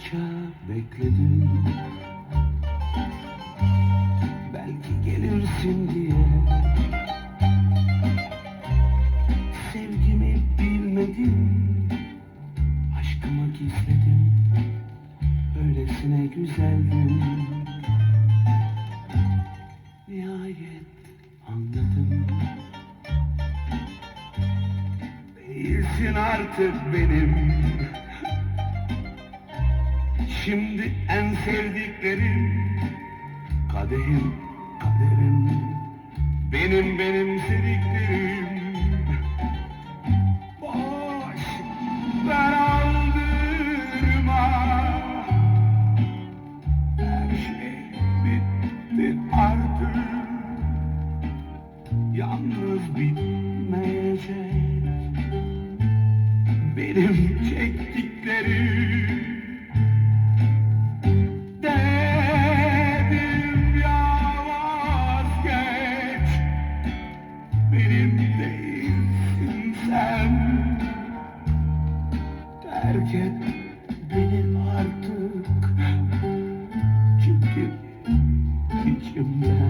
Yıllarca bekledim. Belki gelirsin diye. Sevgimi bilmedim. Aşkımı gizledim. Öylesine güzeldim. Nihayet anladım. Değilsin artık benim. Şimdi en sevdiklerim Kadehim, kaderim. Benim benim sevdiklerim. Boş ver aldırma. Her şey bitti artık. Yalnız bitmeyecek. Benim terk benim artık. Çünkü içimden